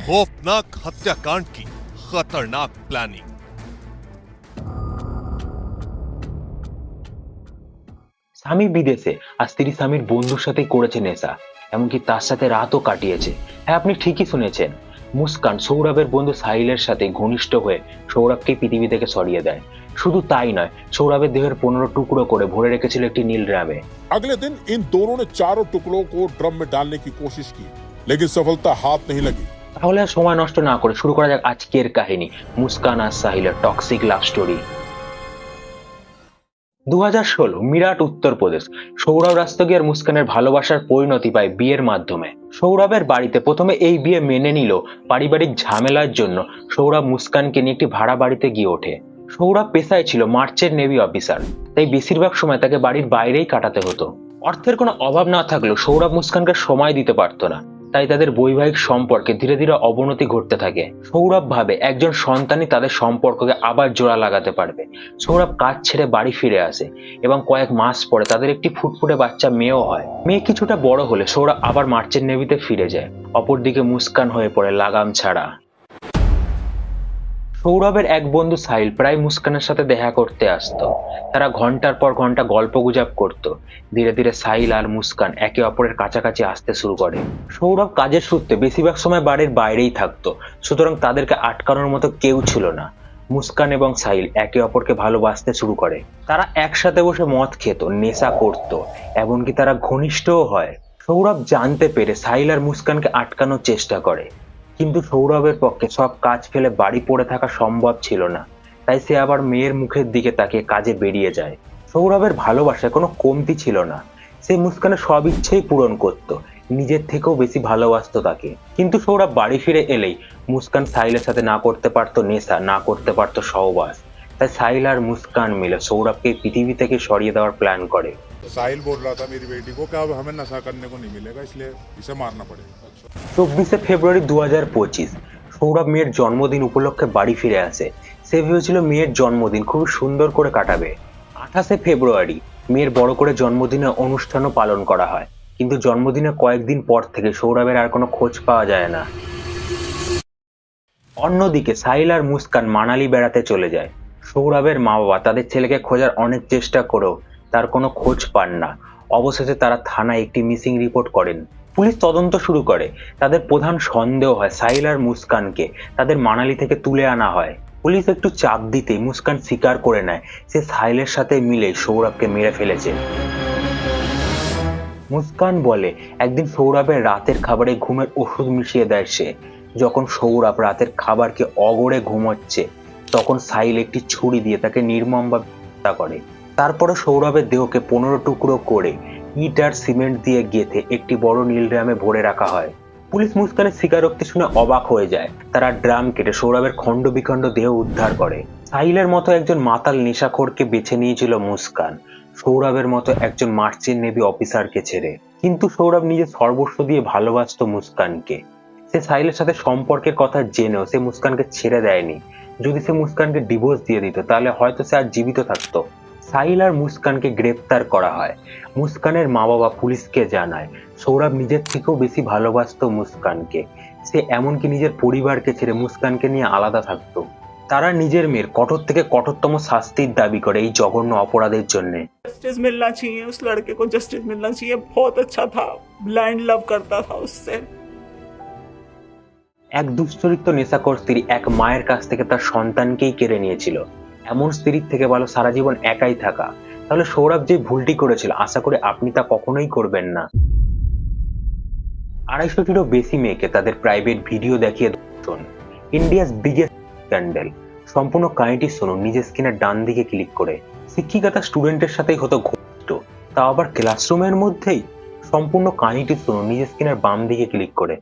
खौफनाक हत्याकांड की खतरनाक प्लानिंग স্বামী বিদেশে আর স্ত্রী স্বামীর বন্ধুর সাথেই করেছে নেশা এমনকি তার সাথে রাতও কাটিয়েছে হ্যাঁ আপনি ঠিকই শুনেছেন মুস্কান সৌরভের বন্ধু সাহিলের সাথে ঘনিষ্ঠ হয়ে সৌরভকে পৃথিবী থেকে সরিয়ে দেয় শুধু তাই নয় সৌরভের দেহের পনেরো টুকরো করে ভরে রেখেছিল একটি নীল ড্রামে अगले दिन इन दोनों ने चारों टुकड़ों को ड्रम में डालने की कोशिश की लेकिन सफलता हाथ नहीं लगी তাহলে আর সময় নষ্ট না করে শুরু করা যাক আজকের কাহিনী, মুস্কান আর সাহিলের টক্সিক লাভ স্টোরি দু হাজার ষোলো, মিরাট উত্তরপ্রদেশ সৌরভ রাস্তগী আর মুস্কানের ভালোবাসার পরিণতি পায় বিয়ের মাধ্যমে। সৌরভের বাড়িতে প্রথমে এই বিয়ে মেনে নিল পারিবারিক ঝামেলার জন্য। সৌরভ মুস্কানকে নিয়ে একটি ভাড়া বাড়িতে গিয়ে ওঠে। সৌরভ পেশায় ছিল মার্চের নেভি অফিসার তাই বেশিরভাগ সময় তাকে বাড়ির বাইরেই কাটাতে হতো। অর্থের কোনো অভাব না থাকলেও সৌরভ মুস্কানকে সময় দিতে পারতো না। তাই তাদের বৈবাহিক সম্পর্কে ধীরে ধীরে অবনতি ঘটতে থাকে। সৌরভ ভাবে একজন সন্তানই তাদের সম্পর্ককে আবার জোড়া লাগাতে পারবে। সৌরভ কাজ ছেড়ে বাড়ি ফিরে আসে এবং কয়েক মাস পরে তাদের একটি ফুটফুটে বাচ্চা মেয়েও হয়। মেয়ে কিছুটা বড় হলে সৌরভ আবার মার্চের নেভিতে ফিরে যায়। অপরদিকে মুস্কান হয়ে পড়ে লাগাম ছাড়া। সৌরভের এক বন্ধু সাহিল প্রায় মুস্কানের সাথে দেখা করতে আসতো। তারা ঘণ্টার পর ঘণ্টা গল্প গুজব করত। ধীরে ধীরে সাহিল আর মুস্কান একে অপরের কাছাকাছি আসতে শুরু করে। সৌরভ কাজের সূত্রে বেশিরভাগ সময় বাড়ির বাইরেই থাকতো, সুতরাং তাদেরকে আটকানোর মতো কেউ ছিল না। মুস্কান এবং সাহিল একে অপরকে ভালোবাসতে শুরু করে। তারা একসাথে বসে মদ খেত, নেশা করত, এমনকি তারা ঘনিষ্ঠও হয়। সৌরভ জানতে পেরে সাহিল আর মুস্কানকে আটকানোর চেষ্টা করে। কিন্তু সৌরভের পক্ষে সব কাজ ফেলে বাড়ি পড়ে থাকা সম্ভব ছিল না। তাই সে আবার মেয়ের মুখের দিকে তাকিয়ে কাজে বেরিয়ে যায়। সৌরভের ভালোবাসায় কোনো কমতি ছিল না। সে মুস্কানের সব ইচ্ছেই পূরণ করত, নিজের থেকেও বেশি ভালোবাসতো তাকে। কিন্তু সৌরভ বাড়ি ফিরে এলেই মুস্কান সাহিলের সাথে না করতে পারতো নেশা, না করতে পারতো সহবাস। তাই সাহিল আর মুস্কান মিলে সৌরভকে পৃথিবী থেকে সরিয়ে দেওয়ার প্ল্যান করে। साहिल बोल रहा था मेरी बेटी को कि अब हमें नशा करने को नहीं मिलेगा इसलिए इसे मारना पड़ेगा চব্বিশে ফেব্রুয়ারি দু হাজার পঁচিশ সৌরভ মেয়ের জন্মদিন উপলক্ষে বাড়ি ফিরে আসে সে ভেবেছিল মেয়ের জন্মদিন খুব সুন্দর করে কাটাবে আঠাশে ফেব্রুয়ারি মেয়ের বড় করে জন্মদিনের অনুষ্ঠানও পালন করা হয় কিন্তু জন্মদিনের কয়েকদিন পর থেকে সৌরভের আর কোনো খোঁজ পাওয়া যায় না অন্যদিকে সাহিল আর মুস্কান মানালি বেড়াতে চলে যায় সৌরভের মা বাবা তাদের ছেলেকে খোঁজার অনেক চেষ্টা করেও তার কোনো খোঁজ পান না। অবশেষে তারা থানায় একটি মিসিং রিপোর্ট করেন। পুলিশ তদন্ত শুরু করে। তাদের প্রধান সন্দেহ হয় সাহিল আর মুস্কানকে। তাদের মানালি থেকে তুলে আনা হয়। পুলিশ একটু চাপ দিতে মুস্কান স্বীকার করে নেয়, সে সাহিলের সাথে মিলে সৌরভকে মেরে ফেলেছে। মুস্কান বলে, একদিন সৌরভের রাতের খাবারে ঘুমের ওষুধ মিশিয়ে দেয় সে। যখন সৌরভ রাতের খাবারকে অগড়ে ঘুমোচ্ছে, তখন সাইল একটি ছুরি দিয়ে তাকে নির্মমভাবে হত্যা করে। তারপরে সৌরভের দেহকে পনেরো টুকরো করে ইট আর সিমেন্ট দিয়ে গেঁথে একটি বড় নীল ড্রামে ভরে রাখা হয়। পুলিশ মুস্কানের স্বীকারোক্তি শুনে অবাক হয়ে যায়। তারা ড্রাম কেটে সৌরভের খণ্ড বিখণ্ড দেহ উদ্ধার করে। সাহিলের মতো একজন মাতাল নেশাখোরকে বেছে নিয়েছিল মুস্কান। সৌরভের মতো একজন মার্চেন্ট নেভি অফিসারকে ছেড়ে। কিন্তু সৌরভ নিজের সর্বস্ব দিয়ে ভালোবাসতো মুস্কানকে। সে সাহিলের সাথে সম্পর্কের কথা জেনেও সে মুস্কানকে ছেড়ে দেয়নি। যদি সে মুস্কানকে ডিভোর্স দিয়ে দিত, তাহলে হয়তো সে আর জীবিত থাকতো। সাহিল আর মুস্কানকে গ্রেপ্তার করা হয় মুস্কানের মা বাবা পুলিশকে জানায় সৌরভ নিজের থেকেও বেশি ভালোবাসতো মুস্কানকে সে এমনকি নিজের পরিবারকে ছেড়ে মুস্কানকে নিয়ে আলাদা থাকতো তারা নিজের মেয়ের কঠোর থেকে কঠোরতম শাস্তির দাবি করে এই জঘন্য অপরাধের জন্য जस्टिस मिलना चाहिए उस लड़के को जस्टिस मिलना चाहिए बहुत अच्छा था ब्लाइंड लव करता था उससे এক দুশ্চরিত্র নেশাকর স্ত্রী এক মায়ের কাছ থেকে তার সন্তানকেই কেড়ে নিয়েছিল এমন স্ত্রীর থেকে ভালো সারা জীবন একাই থাকা। তাহলে সৌরভ যে ভুলটি করেছিল, আশা করি আপনি তা কখনোই করবেন না। আড়াইশোটিরও বেশি মেয়েকে তাদের প্রাইভেট ভিডিও দেখিয়ে ধর্ষণ ইন্ডিয়াস বিগেস্ট স্ক্যান্ডেল সম্পূর্ণ কাহিনীটি শুনুন, নিজের স্ক্রিনের ডান দিকে ক্লিক করে। শিক্ষিকা তার স্টুডেন্টের সাথেই হতো ঘনিষ্ঠ তাও আবার ক্লাসরুমের মধ্যেই। সম্পূর্ণ কাহিনীটি শুনুন, নিজের স্ক্রিনের বাম দিকে ক্লিক করে।